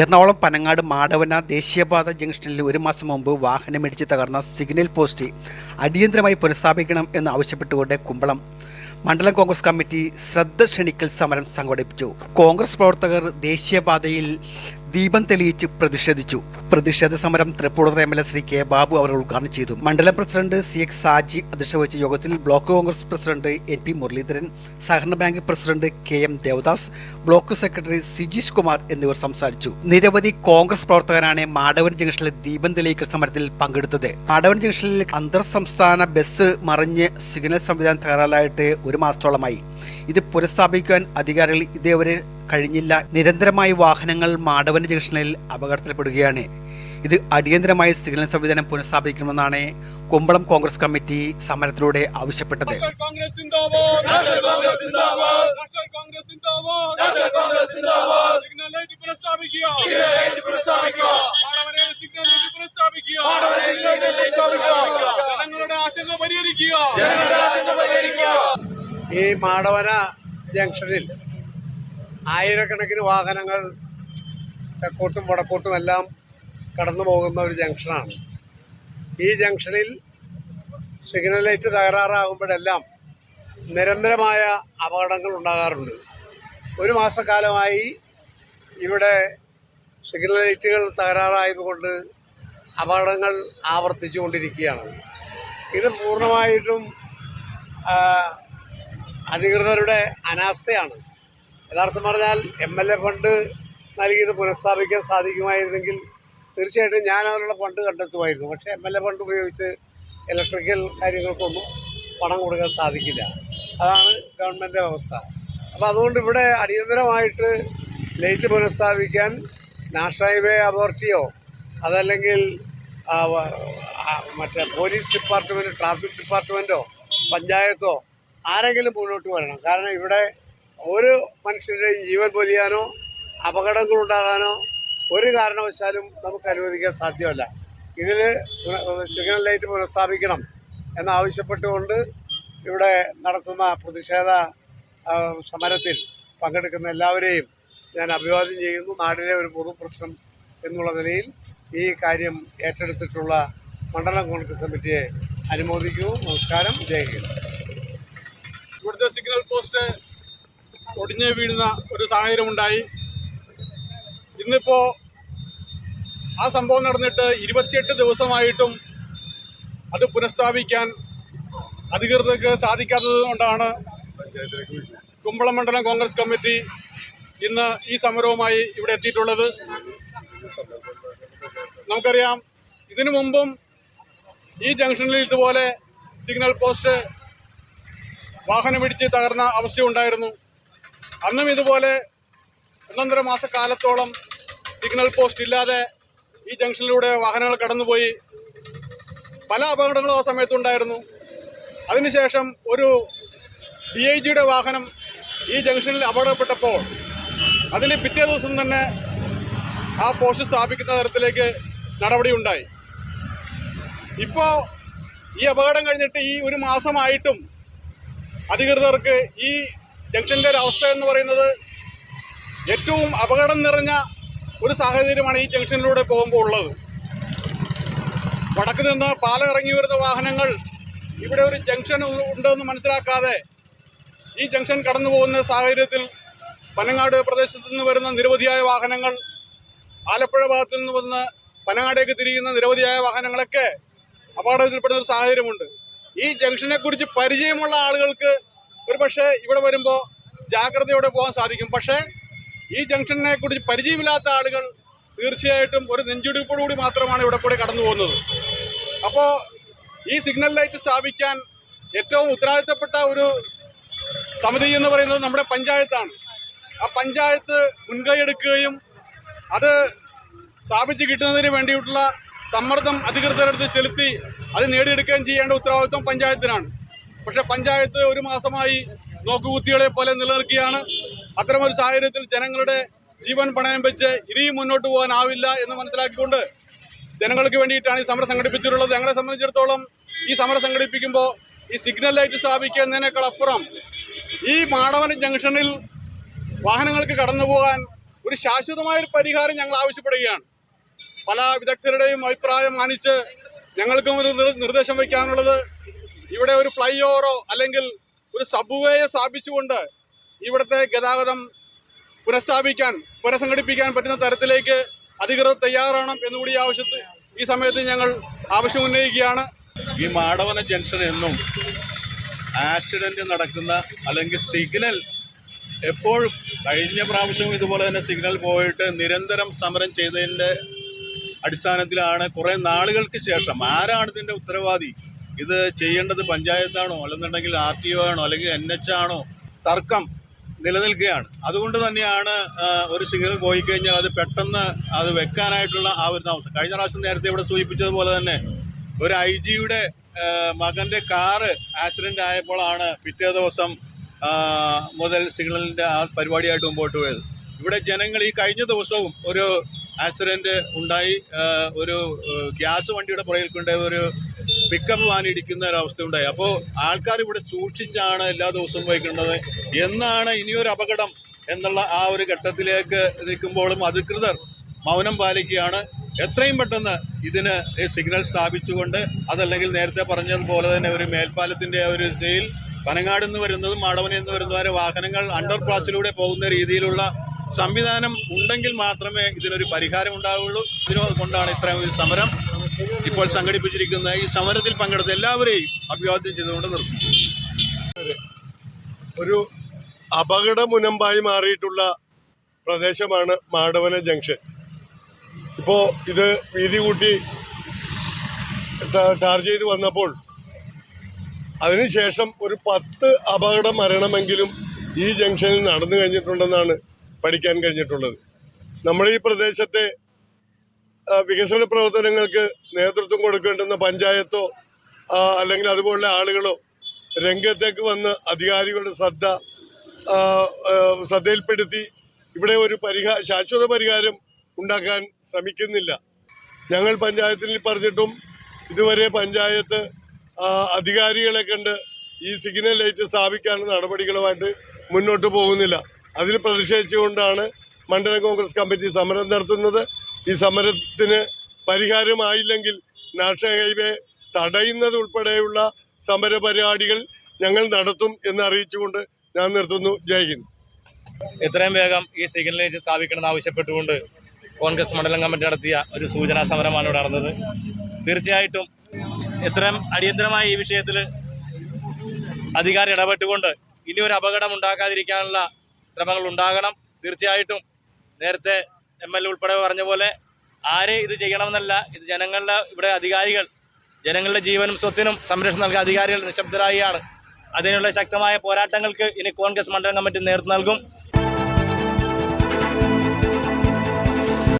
എറണാകുളം പനങ്ങാട് മാടവന ദേശീയപാത ജംഗ്ഷനിൽ ഒരു മാസം മുമ്പ് വാഹനമിടിച്ച് തകർന്ന സിഗ്നൽ പോസ്റ്റ് അടിയന്തരമായി പുനഃസ്ഥാപിക്കണം എന്ന് ആവശ്യപ്പെട്ടുകൊണ്ട് കുമ്പളം. മണ്ഡലം കോൺഗ്രസ് കമ്മിറ്റി ശ്രദ്ധ ക്ഷണിക്കൽ സമരം സംഘടിപ്പിച്ചു. കോൺഗ്രസ് പ്രവർത്തകർ ദേശീയപാതയിൽ ദീപം തെളിയിച്ച് പ്രതിഷേധിച്ചു. പ്രതിഷേധ സമരം Tripunithura M L A Shri K Babu അവർ ഉദ്ഘാടനം ചെയ്തു. മണ്ഡലം പ്രസിഡന്റ് സി എക്സ് സാജി അധ്യക്ഷത വഹിച്ച യോഗത്തിൽ block Congress president N P Muraleedharan സഹകരണ bank president K M Devadas block secretary Sijeesh Kumar എന്നിവർ സംസാരിച്ചു. നിരവധി കോൺഗ്രസ് പ്രവർത്തകരാണ് മാടവൻ ജംഗ്ഷനിലെ ദീപം തെളിയിക്കൽ സമരത്തിൽ പങ്കെടുത്തത്. മാടവൻ ജംഗ്ഷനിൽ അന്തർ സംസ്ഥാന ബസ് മറിഞ്ഞ് സിഗ്നൽ സംവിധാനം തകരാറിലായിട്ട് ഒരു മാസത്തോളമായി. ഇത് പുനഃസ്ഥാപിക്കാൻ അധികാരികൾ ഇതേവരെ കഴിഞ്ഞില്ല. നിരന്തരമായി വാഹനങ്ങൾ മാടവന ജംഗ്ഷനിൽ അപകടത്തിൽപ്പെടുകയാണ്. ഇത് അടിയന്തരമായി സിഗ്നൽ സംവിധാനം പുനഃസ്ഥാപിക്കണമെന്നാണ് കുമ്പളം കോൺഗ്രസ് കമ്മിറ്റി സമരത്തിലൂടെ ആവശ്യപ്പെട്ടത്. കോൺഗ്രസ് സിന്ദാബാദ് നാഷണൽ കോൺഗ്രസ് സിന്ദാബാദ് നാഷണൽ കോൺഗ്രസ് സിന്ദാബാദ് നാഷണൽ കോൺഗ്രസ് സിന്ദാബാദ് സിഗ്നൽ ലൈറ്റ് പുനഃസ്ഥാപിക്കുക സിഗ്നൽ ലൈറ്റ് പുനഃസ്ഥാപിക്കുക മാടവനെ സിഗ്നൽ ലൈറ്റ് പുനഃസ്ഥാപിക്കുക മാടവനെ സിഗ്നൽ ലൈറ്റ് പുനഃസ്ഥാപിക്കുക ജനങ്ങളുടെ ആശങ്ക പരിഹരിക്കുക ജനങ്ങളുടെ ആശങ്ക പരിഹരിക്കുക ഈ മാടവന ജംഗ്ഷനിൽ ആയിരക്കണക്കിന് വാഹനങ്ങൾ തെക്കോട്ടും വടക്കോട്ടും എല്ലാം കടന്നു പോകുന്ന ഒരു ജംഗ്ഷനാണ്. ഈ ജംഗ്ഷനിൽ സിഗ്നൽ ലൈറ്റ് തകരാറാകുമ്പോഴെല്ലാം നിരന്തരമായ അപകടങ്ങൾ ഉണ്ടാകാറുണ്ട്. ഒരു മാസക്കാലമായി ഇവിടെ സിഗ്നൽ ലൈറ്റുകൾ തകരാറായതുകൊണ്ട് അപകടങ്ങൾ ആവർത്തിച്ചു കൊണ്ടിരിക്കുകയാണ് ഇത് പൂർണമായിട്ടും അധികൃതരുടെ അനാസ്ഥയാണ്. യഥാർത്ഥം പറഞ്ഞാൽ എം എൽ എ ഫണ്ട് നൽകിയത് പുനഃസ്ഥാപിക്കാൻ സാധിക്കുമായിരുന്നെങ്കിൽ തീർച്ചയായിട്ടും ഞാൻ അതിനുള്ള ഫണ്ട് കണ്ടെത്തുമായിരുന്നു. പക്ഷേ എം എൽ എ ഫണ്ട് ഉപയോഗിച്ച് ഇലക്ട്രിക്കൽ കാര്യങ്ങൾക്കൊന്നും പണം കൊടുക്കാൻ സാധിക്കില്ല. അതാണ് ഗവൺമെന്റ് വ്യവസ്ഥ അപ്പോൾ അതുകൊണ്ട് ഇവിടെ അടിയന്തരമായിട്ട് ലൈറ്റ് പുനഃസ്ഥാപിക്കാൻ നാഷണൽ ഹൈവേ അതോറിറ്റിയോ അതല്ലെങ്കിൽ മറ്റേ പോലീസ് ഡിപ്പാർട്ട്മെന്റ് ട്രാഫിക് ഡിപ്പാർട്ട്മെന്റോ പഞ്ചായത്തോ ആരെങ്കിലും മുന്നോട്ട് വരണം. കാരണം ഇവിടെ ഒരു മനുഷ്യരുടെയും ജീവൻ പൊലിയാനോ അപകടങ്ങളുണ്ടാകാനോ ഒരു കാരണവശാലും നമുക്ക് അനുവദിക്കാൻ സാധ്യമല്ല. ഇതിൽ സിഗ്നൽ ലൈറ്റ് പുനഃസ്ഥാപിക്കണം എന്നാവശ്യപ്പെട്ടുകൊണ്ട് ഇവിടെ നടത്തുന്ന പ്രതിഷേധ സമരത്തിൽ പങ്കെടുക്കുന്ന എല്ലാവരെയും ഞാൻ അഭിവാദ്യം ചെയ്യുന്നു. നാടിലെ ഒരു പൊതുപ്രശ്നം എന്നുള്ള നിലയിൽ ഈ കാര്യം ഏറ്റെടുത്തിട്ടുള്ള മണ്ഡലം കോൺഗ്രസ് കമ്മിറ്റിയെ അനുമോദിക്കുന്നു. നമസ്കാരം. ജയ് ഹിന്ദ്. ഇവിടുത്തെ സിഗ്നൽ പോസ്റ്റ് ഒടിഞ്ഞ് വീഴുന്ന ഒരു സാഹചര്യം ഉണ്ടായി ഇന്നിപ്പോ ആ സംഭവം നടന്നിട്ട് ഇരുപത്തിയെട്ട് ദിവസമായിട്ടും അത് പുനഃസ്ഥാപിക്കാൻ അധികൃതർക്ക് സാധിക്കാത്തത് കൊണ്ടാണ് കുമ്പളം മണ്ഡലം കോൺഗ്രസ് കമ്മിറ്റി ഇന്ന് ഈ സമരവുമായി ഇവിടെ എത്തിയിട്ടുള്ളത്. നമുക്കറിയാം ഇതിനു മുമ്പും ഈ ജംഗ്ഷനിൽ ഇതുപോലെ സിഗ്നൽ പോസ്റ്റ് വാഹനമിടിച്ച് തകർന്ന അവസ്ഥയുണ്ടായിരുന്നു അന്നും ഇതുപോലെ ഒന്നൊന്നര മാസക്കാലത്തോളം സിഗ്നൽ പോസ്റ്റ് ഇല്ലാതെ ഈ ജംഗ്ഷനിലൂടെ വാഹനങ്ങൾ കടന്നുപോയി. പല അപകടങ്ങളും ആ സമയത്തുണ്ടായിരുന്നു അതിനുശേഷം ഒരു ഡി ഐ ജിയുടെ വാഹനം ഈ ജംഗ്ഷനിൽ അപകടപ്പെട്ടപ്പോൾ അതിന് പിറ്റേ ദിവസം തന്നെ ആ പോസ്റ്റ് സ്ഥാപിക്കുന്ന തരത്തിലേക്ക് നടപടിയുണ്ടായി ഇപ്പോൾ ഈ അപകടം കഴിഞ്ഞിട്ട് ഈ ഒരു മാസമായിട്ടും അധികൃതർക്ക് ഈ ജംഗ്ഷനിലെ ഒരു അവസ്ഥ എന്ന് പറയുന്നത് ഏറ്റവും അപകടം നിറഞ്ഞ ഒരു സാഹചര്യമാണ് ഈ ജംഗ്ഷനിലൂടെ പോകുമ്പോൾ ഉള്ളത്. വടക്ക് നിന്ന് പാല ഇറങ്ങി വരുന്ന വാഹനങ്ങൾ ഇവിടെ ഒരു ജംഗ്ഷൻ ഉണ്ടെന്ന് മനസ്സിലാക്കാതെ ഈ ജംഗ്ഷൻ കടന്നു പോകുന്ന സാഹചര്യത്തിൽ പനങ്ങാട് പ്രദേശത്തു നിന്ന് വരുന്ന നിരവധിയായ വാഹനങ്ങൾ ആലപ്പുഴ ഭാഗത്തു നിന്ന് വന്ന് പനങ്ങാടേക്ക് തിരിയുന്ന നിരവധിയായ വാഹനങ്ങളൊക്കെ അപകടത്തിൽപ്പെടുന്ന ഒരു സാഹചര്യമുണ്ട്. ഈ ജംഗ്ഷനെ കുറിച്ച് പരിചയമുള്ള ആളുകൾക്ക് ഒരു പക്ഷേ ഇവിടെ വരുമ്പോൾ ജാഗ്രതയോടെ പോകാൻ സാധിക്കും. പക്ഷേ ഈ ജംഗ്ഷനെ കുറിച്ച് പരിചയമില്ലാത്ത ആളുകൾ തീർച്ചയായിട്ടും ഒരു നെഞ്ചുടിപ്പോടുകൂടി മാത്രമാണ് ഇവിടെ കൂടി കടന്നു പോകുന്നത്. അപ്പോൾ ഈ സിഗ്നൽ ലൈറ്റ് സ്ഥാപിക്കാൻ ഏറ്റവും ഉത്തരവാദിത്തപ്പെട്ട ഒരു സമിതി എന്ന് പറയുന്നത് നമ്മുടെ പഞ്ചായത്താണ്. ആ പഞ്ചായത്ത് മുൻകൈ എടുക്കുകയും അത് സ്ഥാപിച്ച് കിട്ടുന്നതിന് വേണ്ടിയിട്ടുള്ള സമ്മർദ്ദം അധികൃതരെടുത്ത് ചെലുത്തി അത് നേടിയെടുക്കുകയും ചെയ്യേണ്ട ഉത്തരവാദിത്വം പഞ്ചായത്തിനാണ്. പക്ഷെ പഞ്ചായത്ത് ഒരു മാസമായി നോക്കുകുത്തികളെ പോലെ നിലനിൽക്കുകയാണ്. അത്തരമൊരു സാഹചര്യത്തിൽ ജനങ്ങളുടെ ജീവൻ പണയം വെച്ച് ഇനിയും മുന്നോട്ട് പോകാനാവില്ല എന്ന് മനസ്സിലാക്കിക്കൊണ്ട് ജനങ്ങൾക്ക് വേണ്ടിയിട്ടാണ് ഈ സമരം സംഘടിപ്പിച്ചിട്ടുള്ളത്. ഞങ്ങളെ സംബന്ധിച്ചിടത്തോളം ഈ സമരം സംഘടിപ്പിക്കുമ്പോൾ ഈ സിഗ്നൽ ലൈറ്റ് സ്ഥാപിക്കുന്നതിനേക്കാൾ അപ്പുറം ഈ മാടവന ജംഗ്ഷനിൽ വാഹനങ്ങൾക്ക് കടന്നു പോകാൻ ഒരു ശാശ്വതമായ ഒരു പരിഹാരം ഞങ്ങൾ ആവശ്യപ്പെടുകയാണ്. പല വിദഗ്ധരുടെയും അഭിപ്രായം മാനിച്ച് ഞങ്ങൾക്കും ഒരു നിർദ്ദേശം വയ്ക്കാനുള്ളത് ഇവിടെ ഒരു ഫ്ലൈ ഓവറോ അല്ലെങ്കിൽ ഒരു സബ്വേയെ സ്ഥാപിച്ചുകൊണ്ട് ഇവിടുത്തെ ഗതാഗതം പുനഃസ്ഥാപിക്കാൻ പുനഃസംഘടിപ്പിക്കാൻ പറ്റുന്ന തരത്തിലേക്ക് അധികൃതർ തയ്യാറാണം എന്നുകൂടി ആവശ്യത്തിൽ ഈ സമയത്ത് ഞങ്ങൾ ആവശ്യം ഉന്നയിക്കുകയാണ് ഈ മാടവന ജംഗ്ഷൻ എന്നും ആക്സിഡന്റ് നടക്കുന്ന അല്ലെങ്കിൽ സിഗ്നൽ എപ്പോഴും കഴിഞ്ഞ പ്രാവശ്യം ഇതുപോലെ തന്നെ സിഗ്നൽ പോയിട്ട് നിരന്തരം സമരം ചെയ്തതിന്റെ അടിസ്ഥാനത്തിലാണ് കുറേ നാളുകൾക്ക് ശേഷം ആരാണ് ഇതിന്റെ ഉത്തരവാദി? ഇത് ചെയ്യേണ്ടത് പഞ്ചായത്താണോ? അല്ലെന്നുണ്ടെങ്കിൽ ആർ ടി ഒ ആണോ? അല്ലെങ്കിൽ എൻ എച്ച് ആണോ? തർക്കം നിലനിൽക്കുകയാണ്. അതുകൊണ്ട് തന്നെയാണ് ഒരു സിഗ്നൽ പോയി കഴിഞ്ഞാൽ അത് പെട്ടെന്ന് അത് വെക്കാനായിട്ടുള്ള ആ ഒരു താമസം. കഴിഞ്ഞ പ്രാവശ്യം നേരത്തെ ഇവിടെ സൂചിപ്പിച്ചതുപോലെ തന്നെ ഒരു ഐ ജിയുടെ മകന്റെ കാറ് ആക്സിഡന്റ് ആയപ്പോഴാണ് പിറ്റേ ദിവസം മുതൽ സിഗ്നലിന്റെ ആ പരിപാടിയായിട്ട് മുമ്പോട്ട് പോയത്. ഇവിടെ ജനങ്ങൾ ഈ കഴിഞ്ഞ ദിവസവും ഒരു ആക്സിഡന്റ് ഉണ്ടായി ഒരു ഗ്യാസ് വണ്ടിയുടെ പുറകിൽ കൊണ്ട് ഒരു പിക്കപ്പ് വാൻ ഇടിക്കുന്ന ഒരു അവസ്ഥ ഉണ്ടായി. അപ്പോൾ ആൾക്കാർ ഇവിടെ സൂക്ഷിച്ചാണ് എല്ലാ ദിവസവും വഹിക്കുന്നത് എന്നാണ് ഇനിയൊരു അപകടം എന്നുള്ള ആ ഒരു ഘട്ടത്തിലേക്ക് നിൽക്കുമ്പോഴും അധികൃതർ മൗനം പാലിക്കുകയാണ്. എത്രയും പെട്ടെന്ന് ഇതിന് സിഗ്നൽ സ്ഥാപിച്ചുകൊണ്ട് അതല്ലെങ്കിൽ നേരത്തെ പറഞ്ഞതുപോലെ തന്നെ ഒരു മേൽപ്പാലത്തിന്റെ ഒരു ഇതിൽ പനങ്ങാട് നിന്ന് വരുന്നതും മാടവനിൽ നിന്ന് വരുന്നവരെ വാഹനങ്ങൾ അണ്ടർ പാസിലൂടെ പോകുന്ന രീതിയിലുള്ള സംവിധാനം ഉണ്ടെങ്കിൽ മാത്രമേ ഇതിനൊരു പരിഹാരം ഉണ്ടാവുകയുള്ളൂ ഇതിനുകൊണ്ടാണ് ഇത്രയും ഒരു സമരം ഇപ്പോൾ സംഘടിപ്പിച്ചിരിക്കുന്നത്. ഈ സമരത്തിൽ പങ്കെടുത്ത എല്ലാവരെയും അഭിവാദ്യം ചെയ്തുകൊണ്ട് നിർത്തും ഒരു അപകട മുനമ്പായി മാറിയിട്ടുള്ള പ്രദേശമാണ് മാടവന ജംഗ്ഷൻ. ഇപ്പോൾ ഇത് വീതി കൂട്ടി ടാർ ചെയ്ത് വന്നപ്പോൾ അതിനുശേഷം ഒരു പത്ത് അപകട മരണമെങ്കിലും ഈ ജംഗ്ഷനിൽ നടന്നു കഴിഞ്ഞിട്ടുണ്ടെന്നാണ് പഠിക്കാൻ കഴിഞ്ഞിട്ടുള്ളത്. നമ്മുടെ ഈ പ്രദേശത്തെ വികസന പ്രവർത്തനങ്ങൾക്ക് നേതൃത്വം കൊടുക്കേണ്ടുന്ന പഞ്ചായത്തോ അല്ലെങ്കിൽ അതുപോലുള്ള ആളുകളോ രംഗത്തേക്ക് വന്ന് അധികാരികളുടെ ശ്രദ്ധ ശ്രദ്ധയിൽപ്പെടുത്തി ഇവിടെ ഒരു പരിഹാ ശാശ്വത പരിഹാരം ഉണ്ടാക്കാൻ ശ്രമിക്കുന്നില്ല. ഞങ്ങൾ പഞ്ചായത്തിൽ പറഞ്ഞിട്ടും ഇതുവരെ പഞ്ചായത്ത് അധികാരികളെ കണ്ട് ഈ സിഗ്നൽ ലൈറ്റ് സ്ഥാപിക്കാനുള്ള നടപടികളുമായിട്ട് മുന്നോട്ട് പോകുന്നില്ല. അതിൽ പ്രതിഷേധിച്ചുകൊണ്ടാണ് മണ്ഡല കോൺഗ്രസ് കമ്മിറ്റി സമരം നടത്തുന്നത്. ഈ സമരത്തിന് പരിഹാരമായില്ലെങ്കിൽ നാഷണൽ ഹൈവേ തടയുന്നത് ഉൾപ്പെടെയുള്ള സമര പരിപാടികൾ ഞങ്ങൾ നടത്തും എന്ന് അറിയിച്ചുകൊണ്ട് ഞാൻ നിർത്തുന്നു. ജയ് ഹിന്ദ്. എത്രയും വേഗം ഈ സിഗ്നൽ ലൈറ്റ് സ്ഥാപിക്കണമെന്ന് ആവശ്യപ്പെട്ടുകൊണ്ട് കോൺഗ്രസ് മണ്ഡലം കമ്മിറ്റി നടത്തിയ ഒരു സൂചനാ സമരമാണ് ഇവിടെ നടന്നത്. തീർച്ചയായിട്ടും എത്രയും അടിയന്തരമായി ഈ വിഷയത്തിൽ അധികാരം ഇടപെട്ടുകൊണ്ട് ഇനി ഒരു അപകടം ഉണ്ടാക്കാതിരിക്കാനുള്ള ശ്രമങ്ങൾ ഉണ്ടാകണം തീർച്ചയായിട്ടും നേരത്തെ എം എൽ എ ഉൾപ്പെടെ പറഞ്ഞ പോലെ ആരെ ഇത് ചെയ്യണമെന്നല്ല ഇത് ജനങ്ങളുടെ ഇവിടെ അധികാരികൾ ജനങ്ങളുടെ ജീവനും സ്വത്തിനും സംരക്ഷണം നൽകിയ അധികാരികൾ നിശബ്ദരായാണ്. അതിനുള്ള ശക്തമായ പോരാട്ടങ്ങൾക്ക് ഇനി കോൺഗ്രസ് മണ്ഡലം കമ്മിറ്റി നേതൃത്വം നൽകും.